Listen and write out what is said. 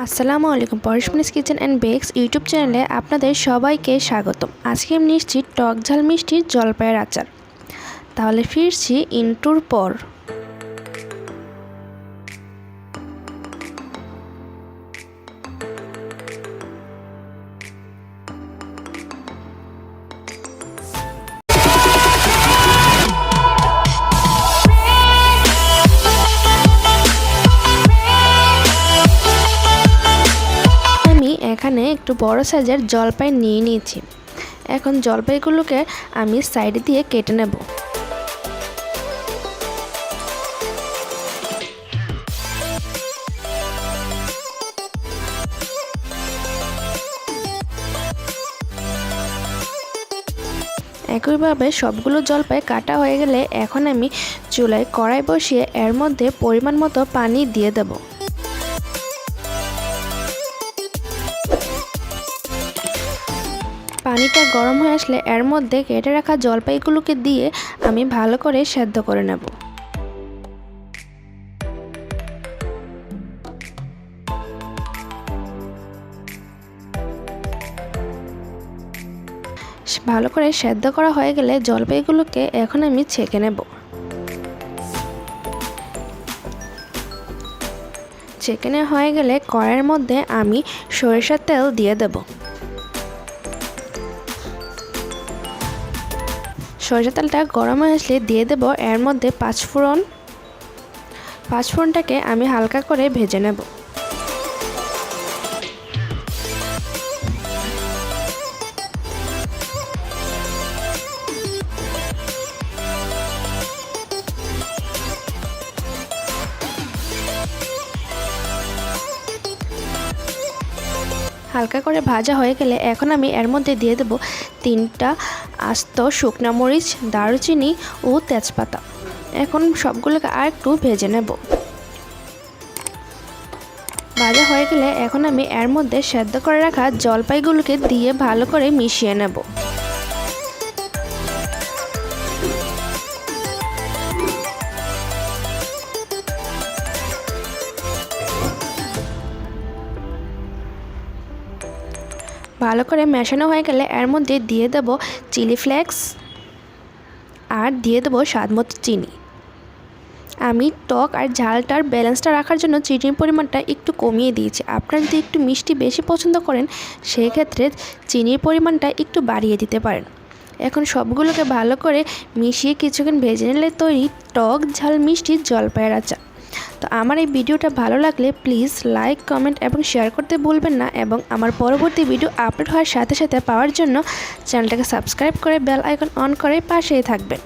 আসসালামু আলাইকুম Poroshmoni's kitchen and bakes YouTube চ্যানেলে আপনাদের সবাইকে স্বাগতম। আজকে আমি টক ঝাল মিষ্টির জলপাইয়ের আচার। তাহলে ফিরছি ইন্টুর পর। এখানে একটু বড় সাইজের জলপাই নিয়ে নিয়েছি। এখন জলপাইগুলোকে আমি সাইড দিয়ে কেটে নেব। একইভাবে সবগুলো জলপাই কাটা হয়ে গেলে এখন আমি চুলায় কড়াই বসিয়ে এর মধ্যে পরিমাণ মতো পানি দিয়ে দেবো। পানিটা গরম হয়ে আসলে এর মধ্যে কেটে রাখা জলপাইগুলোকে দিয়ে আমি ভালো করে সেদ্ধ করে নেব। ভালো করে সেদ্ধ করা হয়ে গেলে জলপাইগুলোকে এখন আমি ছেঁকে নেব। ছেঁকে নেওয়া হয়ে গেলে কড়াইয়ের মধ্যে আমি সরিষার তেল দিয়ে দেবো। সরিষা তেলটা গরম হয়ে আসলে দিয়ে দেব। এর মধ্যে পাঁচফোড়ন, পাঁচফোড়নটাকে আমি হালকা করে ভেজে নেব। হালকা করে ভাজা হয়ে গেলে এখন আমি এর মধ্যে দিয়ে দেব তিনটা আস্ত শুকনা মরিচ, দারুচিনি ও তেজপাতা। এখন সবগুলোকে আর একটু ভেজে নেব। ভাজা হয়ে গেলে এখন আমি এর মধ্যে সেদ্ধ করে রাখা জলপাইগুলোকে দিয়ে ভালো করে মিশিয়ে নেব। ভালো করে মেশানো হয়ে গেলে এর মধ্যে দিয়ে দেব চিলি ফ্লেক্স আর দিয়ে দেবো স্বাদ মতো চিনি। আমি টক আর ঝালটার ব্যালেন্সটা রাখার জন্য চিনির পরিমাণটা একটু কমিয়ে দিয়েছি। আপনারা যদি একটু মিষ্টি বেশি পছন্দ করেন সেই ক্ষেত্রে চিনির পরিমাণটা একটু বাড়িয়ে দিতে পারেন। এখন সবগুলোকে ভালো করে মিশিয়ে কিছুক্ষণ ভেজে নিলে তৈরি টক ঝাল মিষ্টি জলপাইয়ের আচার। তো আমার এই ভিডিওটা ভালো লাগলে প্লিজ লাইক, কমেন্ট এবং শেয়ার করতে ভুলবেন না এবং আমার পরবর্তী ভিডিও আপলোড হওয়ার সাথে সাথে পাওয়ার জন্য চ্যানেলটাকে সাবস্ক্রাইব করে বেল আইকন অন করে পাশেই থাকবেন।